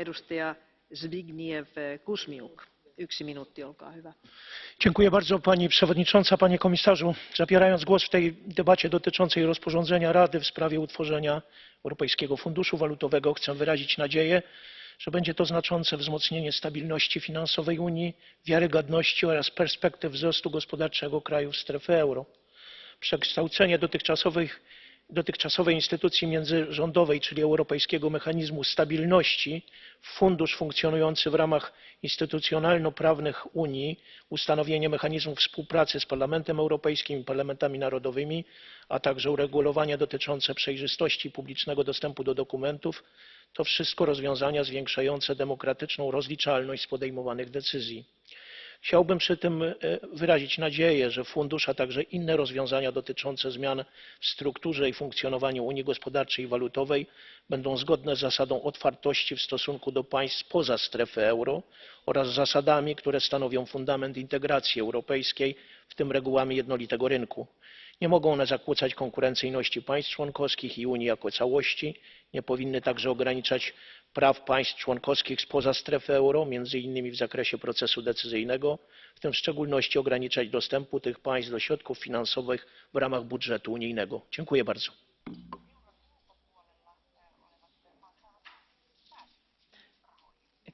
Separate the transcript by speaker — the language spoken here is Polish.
Speaker 1: Edustaja Zbigniew Kuzmiuk. Yksi minuutti, olkaa hyvä.
Speaker 2: Dziękuję bardzo Pani Przewodnicząca, Panie Komisarzu. Zabierając głos w tej debacie dotyczącej rozporządzenia Rady w sprawie utworzenia Europejskiego Funduszu Walutowego, chcę wyrazić nadzieję, że będzie to znaczące wzmocnienie stabilności finansowej Unii, wiarygodności oraz perspektyw wzrostu gospodarczego krajów strefy euro. Przekształcenie dotychczasowych, dotychczasowej instytucji międzyrządowej, czyli Europejskiego Mechanizmu Stabilności, fundusz funkcjonujący w ramach instytucjonalno-prawnych Unii, ustanowienie mechanizmów współpracy z Parlamentem Europejskim i parlamentami narodowymi, a także uregulowania dotyczące przejrzystości i publicznego dostępu do dokumentów to wszystko rozwiązania zwiększające demokratyczną rozliczalność z podejmowanych decyzji. Chciałbym przy tym e, wyrazić nadzieję, że fundusz, a także inne rozwiązania dotyczące zmian w strukturze i funkcjonowaniu Unii Gospodarczej i Walutowej będą zgodne z zasadą otwartości w stosunku do państw spoza strefy euro oraz zasadami, które stanowią fundament integracji europejskiej, w tym regułami jednolitego rynku. Nie mogą one zakłócać konkurencyjności państw członkowskich i Unii jako całości, nie powinny także ograniczać praw państw członkowskich spoza strefy euro, między innymi w zakresie procesu decyzyjnego, w tym w szczególności ograniczać dostępu tych państw do środków finansowych w ramach budżetu unijnego. Dziękuję bardzo.